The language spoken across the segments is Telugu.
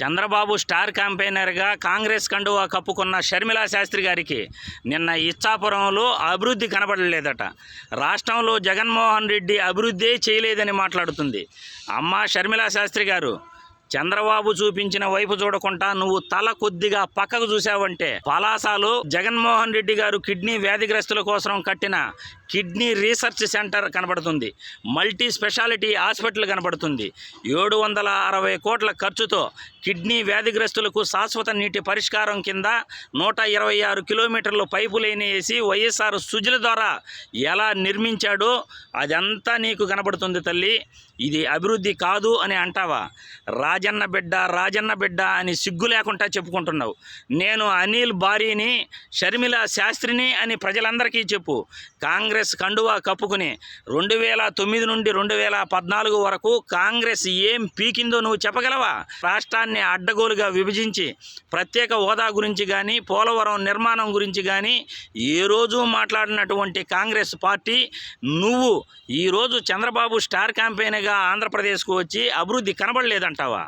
చంద్రబాబు స్టార్ క్యాంపెయినర్గా కాంగ్రెస్ కండువా కప్పుకున్న షర్మిలా శాస్త్రి గారికి నిన్న ఇచ్చాపురంలో అభివృద్ధి కనబడలేదట. రాష్ట్రంలో జగన్మోహన్ రెడ్డి అభివృద్ధి చేయలేదని మాట్లాడుతుంది. అమ్మ షర్మిలా శాస్త్రి గారు చంద్రబాబు చూపించిన వైపు చూడకుండా నువ్వు తల కొద్దిగా పక్కకు చూసావంటే పలాసాలు జగన్మోహన్ రెడ్డి గారు కిడ్నీ వ్యాధిగ్రస్తుల కోసం కట్టిన కిడ్నీ రీసెర్చ్ సెంటర్ కనబడుతుంది. మల్టీ స్పెషాలిటీ హాస్పిటల్ కనబడుతుంది. ఏడు వందల అరవై కోట్ల ఖర్చుతో కిడ్నీ వ్యాధిగ్రస్తులకు శాశ్వత నీటి పరిష్కారం కింద నూట ఇరవై ఆరు కిలోమీటర్లు పైపు లైన్ వేసి వైఎస్ఆర్ సుజుల ద్వారా ఎలా నిర్మించాడో అదంతా నీకు కనబడుతుంది తల్లి. ఇది అభివృద్ధి కాదు అని అంటావా? రాజన్న బిడ్డ రాజన్న బిడ్డ అని సిగ్గు లేకుండా చెప్పుకుంటున్నావు. నేను అనిల్ భార్యని షర్మిల శాస్త్రిని అని ప్రజలందరికీ చెప్పు. కాంగ్రెస్ కండువా కప్పుకుని రెండు వేల తొమ్మిది నుండి రెండు వేల పద్నాలుగు వరకు కాంగ్రెస్ ఏం పీకిందో నువ్వు చెప్పగలవా? రాష్ట్రాన్ని అడ్డగోలుగా విభజించి ప్రత్యేక హోదా గురించి కానీ పోలవరం నిర్మాణం గురించి కానీ ఏ రోజు మాట్లాడినటువంటి కాంగ్రెస్ పార్టీ నువ్వు ఈరోజు చంద్రబాబు స్టార్ క్యాంపెయిన్ క్యాంపెయిన్గా ఆంధ్రప్రదేశ్కు వచ్చి అభివృద్ధి కనబడలేదంటావా?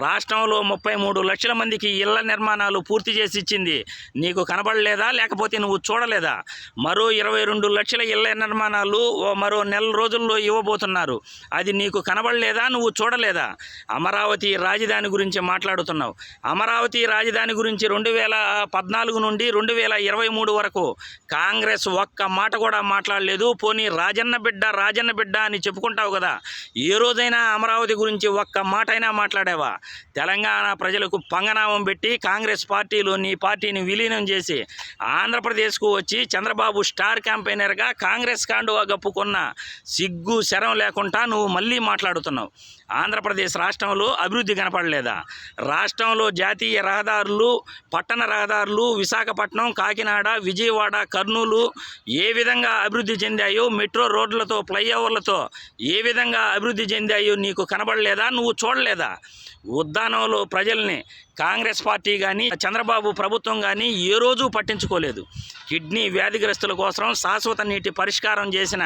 రాష్ట్రంలో ముప్పై మూడు లక్షల మందికి ఇళ్ళ నిర్మాణాలు పూర్తి చేసి ఇచ్చింది. నీకు కనబడలేదా? లేకపోతే నువ్వు చూడలేదా? మరో ఇరవై రెండు లక్షల ఇళ్ళ నిర్మాణాలు ఓ మరో నెల రోజుల్లో ఇవ్వబోతున్నారు. అది నీకు కనబడలేదా? నువ్వు చూడలేదా? అమరావతి రాజధాని గురించి మాట్లాడుతున్నావు. అమరావతి రాజధాని గురించి రెండు వేల పద్నాలుగు నుండి రెండు వేల ఇరవై మూడు వరకు కాంగ్రెస్ ఒక్క మాట కూడా మాట్లాడలేదు. పోనీ రాజన్న బిడ్డ రాజన్న బిడ్డ అని చెప్పుకుంటావు కదా. ఏ రోజైనా అమరావతి గురించి ఒక్క మాట అయినా మాట్లాడావా? తెలంగాణ ప్రజలకు పంగనామం పెట్టి కాంగ్రెస్ పార్టీలో నీ పార్టీని విలీనం చేసి ఆంధ్రప్రదేశ్కు వచ్చి చంద్రబాబు స్టార్ క్యాంపెయినర్గా కాంగ్రెస్ కాండువా గప్పుకున్న సిగ్గు శరం లేకుండా నువ్వు మళ్ళీ మాట్లాడుతున్నావు. ఆంధ్రప్రదేశ్ రాష్ట్రంలో అభివృద్ధి కనపడలేదా? రాష్ట్రంలో జాతీయ రహదారులు పట్టణ రహదారులు విశాఖపట్నం కాకినాడ విజయవాడ కర్నూలు ఏ విధంగా అభివృద్ధి చెందాయో మెట్రో రోడ్లతో ఫ్లైఓవర్లతో ఏ విధంగా అభివృద్ధి చెందాయో నీకు కనబడలేదా? నువ్వు చూడలేదా? ఉద్దానంలో ప్రజల్ని కాంగ్రెస్ పార్టీ కానీ చంద్రబాబు ప్రభుత్వం కానీ ఏ రోజు పట్టించుకోలేదు. కిడ్నీ వ్యాధిగ్రస్తుల కోసం శాశ్వత నీటి పరిష్కారం చేసిన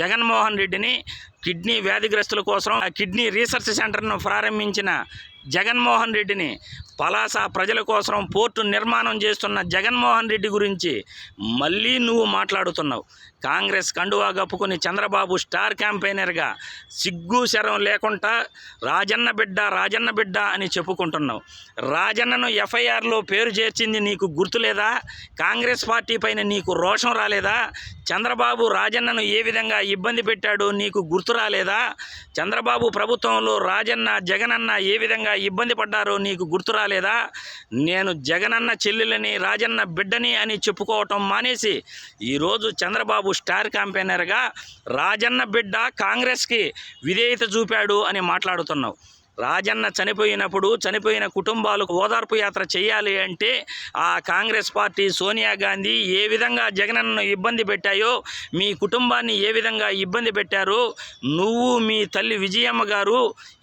జగన్మోహన్ రెడ్డిని కిడ్నీ వ్యాధిగ్రస్తుల కోసం ఆ కిడ్నీ రీసెర్చ్ సెంటర్ను ప్రారంభించిన జగన్మోహన్ రెడ్డిని పలాస ప్రజల కోసం పోర్టు నిర్మాణం చేస్తున్న జగన్మోహన్ రెడ్డి గురించి మళ్ళీ నువ్వు మాట్లాడుతున్నావు. కాంగ్రెస్ కండువా కప్పుకుని చంద్రబాబు స్టార్ క్యాంపెయినర్గా సిగ్గు శరం లేకుండా రాజన్న బిడ్డ రాజన్న బిడ్డ అని చెప్పుకుంటున్నావు. రాజన్నను ఎఫ్ఐఆర్లో పేరు చేర్చింది నీకు గుర్తులేదా కాంగ్రెస్ పార్టీ పైన నీకు రోషం రాలేదా? చంద్రబాబు రాజన్నను ఏ విధంగా ఇబ్బంది పెట్టాడో నీకు గుర్తు రాలేదా? చంద్రబాబు ప్రభుత్వంలో రాజన్న జగనన్న ఏ విధంగా ఇబ్బంది పడ్డారో నీకు గుర్తు రాలేదా? నేను జగనన్న చెల్లెలని రాజన్న బిడ్డని అని చెప్పుకోవటం మానేసి ఈరోజు చంద్రబాబు స్టార్ క్యాంపెయినర్గా రాజన్న బిడ్డ కాంగ్రెస్కి విధేయత చూపాడు అని మాట్లాడుతున్నావు. రాజన్న చనిపోయినప్పుడు చనిపోయిన కుటుంబాలకు ఓదార్పు యాత్ర చేయాలి అంటే ఆ కాంగ్రెస్ పార్టీ సోనియా గాంధీ ఏ విధంగా జగనన్ను ఇబ్బంది పెట్టాయో మీ కుటుంబాన్ని ఏ విధంగా ఇబ్బంది పెట్టారో నువ్వు మీ తల్లి విజయమ్మ గారు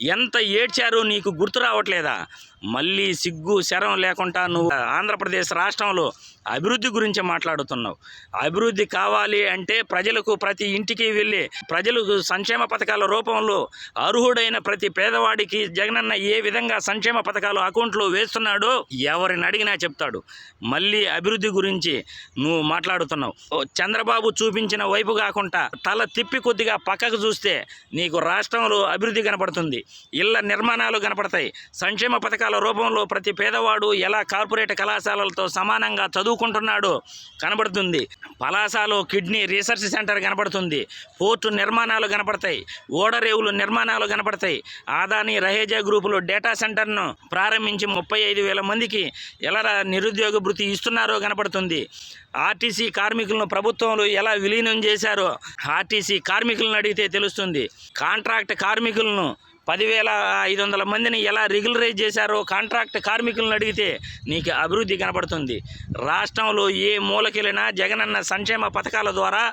ఎంత ఏడ్చారో నీకు గుర్తు రావట్లేదా? మళ్ళీ సిగ్గు శరం లేకుండా నువ్వు ఆంధ్రప్రదేశ్ రాష్ట్రంలో అభివృద్ధి గురించి మాట్లాడుతున్నావు. అభివృద్ధి కావాలి అంటే ప్రజలకు ప్రతి ఇంటికి వెళ్ళి ప్రజలకు సంక్షేమ పథకాల రూపంలో అర్హుడైన ప్రతి పేదవాడికి జగనన్న ఏ విధంగా సంక్షేమ పథకాలు అకౌంట్లో వేస్తున్నాడో ఎవరిని అడిగినా చెప్తాడు. మళ్ళీ అభివృద్ధి గురించి నువ్వు మాట్లాడుతున్నావు. ఓ చంద్రబాబు చూపించిన వైపు కాకుండా తల తిప్పి కొద్దిగా పక్కకు చూస్తే నీకు రాష్ట్రంలో అభివృద్ధి కనపడుతుంది. ఇళ్ళ నిర్మాణాలు కనపడతాయి. సంక్షేమ పథకాలు రూపంలో ప్రతి పేదవాడు ఎలా కార్పొరేట్ కళాశాలలతో సమానంగా చదువుకుంటున్నాడో కనబడుతుంది. పలాసాలో కిడ్నీ రీసెర్చ్ సెంటర్ కనబడుతుంది. పోర్టు నిర్మాణాలు కనపడతాయి ఓడరేవులు నిర్మాణాలు కనపడతాయి ఆదాని రహేజా గ్రూపులు డేటా సెంటర్ను ప్రారంభించి ముప్పై ఐదు వేల మందికి ఎలా నిరుద్యోగ భృతి ఇస్తున్నారో కనపడుతుంది ఆర్టీసీ కార్మికులను ప్రభుత్వంలో ఎలా విలీనం చేశారో ఆర్టీసీ కార్మికులను అడిగితే తెలుస్తుంది. కాంట్రాక్ట్ కార్మికులను పదివేల ఐదు వందల మందిని ఎలా రెగ్యులరైజ్ చేశారో కాంట్రాక్ట్ కార్మికులను అడిగితే నీకు అభివృద్ధి కనపడుతుంది రాష్ట్రంలో ఏ మూలకెళ్ళినా జగనన్న సంక్షేమ పథకాల ద్వారా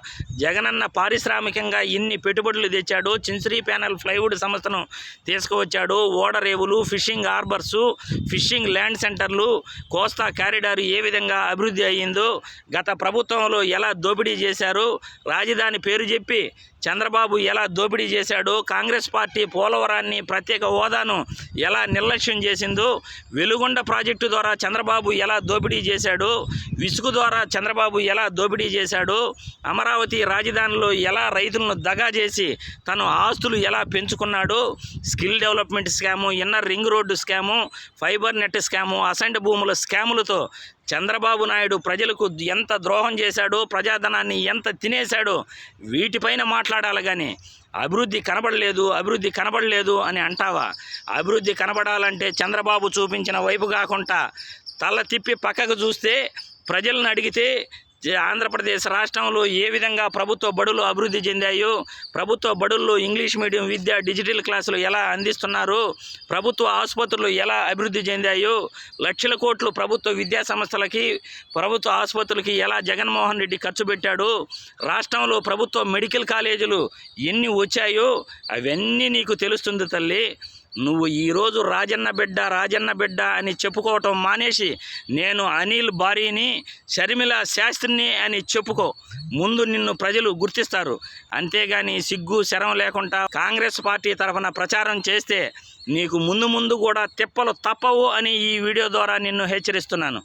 జగనన్న పారిశ్రామికంగా ఇన్ని పెట్టుబడులు తెచ్చాడు చిన్సరీ ప్యానల్ ప్లైవుడ్ సంస్థను తీసుకువచ్చాడు ఓడరేవులు ఫిషింగ్ హార్బర్సు ఫిషింగ్ ల్యాండ్ సెంటర్లు కోస్తా కారిడార్ ఏ విధంగా అభివృద్ధి అయ్యిందో గత ప్రభుత్వంలో ఎలా దోపిడీ చేశారో రాజధాని పేరు చెప్పి చంద్రబాబు ఎలా దోపిడీ చేశాడో కాంగ్రెస్ పార్టీ పోలవరాన్ని ప్రత్యేక హోదాను ఎలా నిర్లక్ష్యం చేసిందో వెలుగొండ ప్రాజెక్టు ద్వారా చంద్రబాబు ఎలా దోపిడీ చేశాడో విసుగు ద్వారా చంద్రబాబు ఎలా దోపిడీ చేశాడో అమరావతి రాజధానిలో ఎలా రైతులను దగా చేసి తను ఆస్తులు ఎలా పెంచుకున్నాడో skill development scam inner ring road scam fibre net scam assigned భూముల స్కాములతో చంద్రబాబు నాయుడు ప్రజలకు ఎంత ద్రోహం చేశాడో ప్రజాధనాన్ని ఎంత తినేశాడో వీటిపైన మాట్లాడాలి కానీ అభివృద్ధి కనబడలేదు అభివృద్ధి కనబడలేదు అని అంటావా? అభివృద్ధి కనబడాలంటే చంద్రబాబు చూపించిన వైపు కాకుండా తల తిప్పి పక్కకు చూస్తే ప్రజలను అడిగితే ఆంధ్రప్రదేశ్ రాష్ట్రంలో ఏ విధంగా ప్రభుత్వ బడులు అభివృద్ధి చెందాయో ప్రభుత్వ బడుల్లో ఇంగ్లీష్ మీడియం విద్య డిజిటల్ క్లాసులు ఎలా అందిస్తున్నారు ప్రభుత్వ ఆసుపత్రులు ఎలా అభివృద్ధి చెందాయో లక్షల కోట్లు ప్రభుత్వ విద్యా సంస్థలకి ప్రభుత్వ ఆసుపత్రులకి ఎలా జగన్మోహన్ రెడ్డి ఖర్చు పెట్టాడు రాష్ట్రంలో ప్రభుత్వ మెడికల్ కాలేజీలు ఎన్ని వచ్చాయో అవన్నీ నీకు తెలుస్తుంది తల్లి. నువ్వు ఈరోజు రాజన్న బిడ్డ రాజన్న బిడ్డ అని చెప్పుకోవటం మానేసి నేను అనిల్ భార్యని షర్మిల శాస్త్రిని అని చెప్పుకో. ముందు నిన్ను ప్రజలు గుర్తిస్తారు. అంతేగాని సిగ్గు శరం లేకుండా కాంగ్రెస్ పార్టీ తరఫున ప్రచారం చేస్తే నీకు ముందు ముందు కూడా తిప్పలు తప్పవు అని ఈ వీడియో ద్వారా నిన్ను హెచ్చరిస్తున్నాను.